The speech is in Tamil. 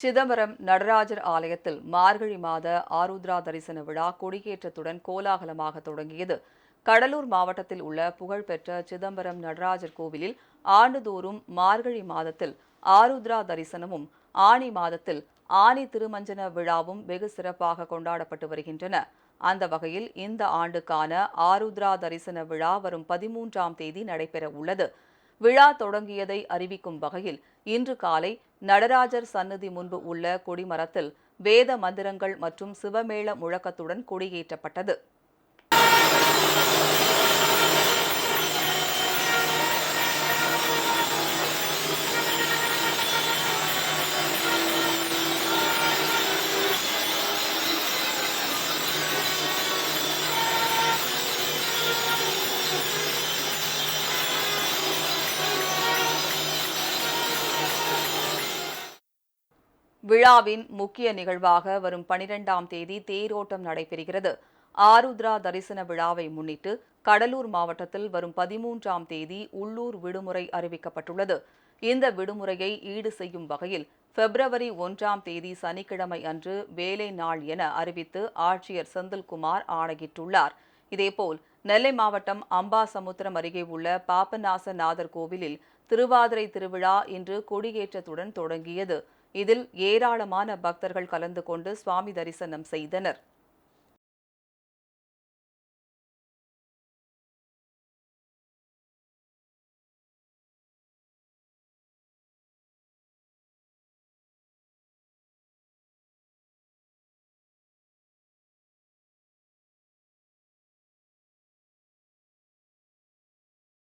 சிதம்பரம் நடராஜர் ஆலயத்தில் மார்கழி மாத ஆருத்ரா தரிசன விழா கொடியேற்றத்துடன் கோலாகலமாக தொடங்கியது. கடலூர் மாவட்டத்தில் உள்ள புகழ்பெற்ற சிதம்பரம் நடராஜர் கோவிலில் ஆண்டுதோறும் மார்கழி மாதத்தில் ஆருத்ரா தரிசனமும் ஆனி மாதத்தில் ஆனி திருமஞ்சன விழாவும் வெகு சிறப்பாக கொண்டாடப்பட்டு வருகின்றன. அந்த வகையில் இந்த ஆண்டுக்கான ஆருத்ரா தரிசன விழா வரும் பதிமூன்றாம் தேதி நடைபெற உள்ளது விழா தொடங்கியதை அறிவிக்கும் வகையில் இன்று காலை நடராஜர் சன்னதி முன்பு உள்ள கொடிமரத்தில் வேத மந்திரங்கள் மற்றும் சிவமேள முழக்கத்துடன் கொடியேற்றப்பட்டது. விழாவின் முக்கிய நிகழ்வாக வரும் பனிரெண்டாம் தேதி தேரோட்டம் நடைபெறுகிறது. ஆருத்ரா தரிசன விழாவை முன்னிட்டு கடலூர் மாவட்டத்தில் வரும் பதிமூன்றாம் தேதி உள்ளூர் விடுமுறை அறிவிக்கப்பட்டுள்ளது. இந்த விடுமுறையை ஈடு செய்யும் வகையில் பிப்ரவரி ஒன்றாம் தேதி சனிக்கிழமை அன்று வேலை நாள் என அறிவித்து ஆட்சியர் செந்தில்குமார் ஆணையிட்டுள்ளார். இதேபோல் நெல்லை மாவட்டம் அம்பாசமுத்திரம் அருகே உள்ள பாபநாசநாதர் கோவிலில் திருவாதிரை திருவிழா இன்று கொடியேற்றத்துடன் தொடங்கியது. இதில் ஏராளமான பக்தர்கள் கலந்து கொண்டு சுவாமி தரிசனம் செய்தனர்.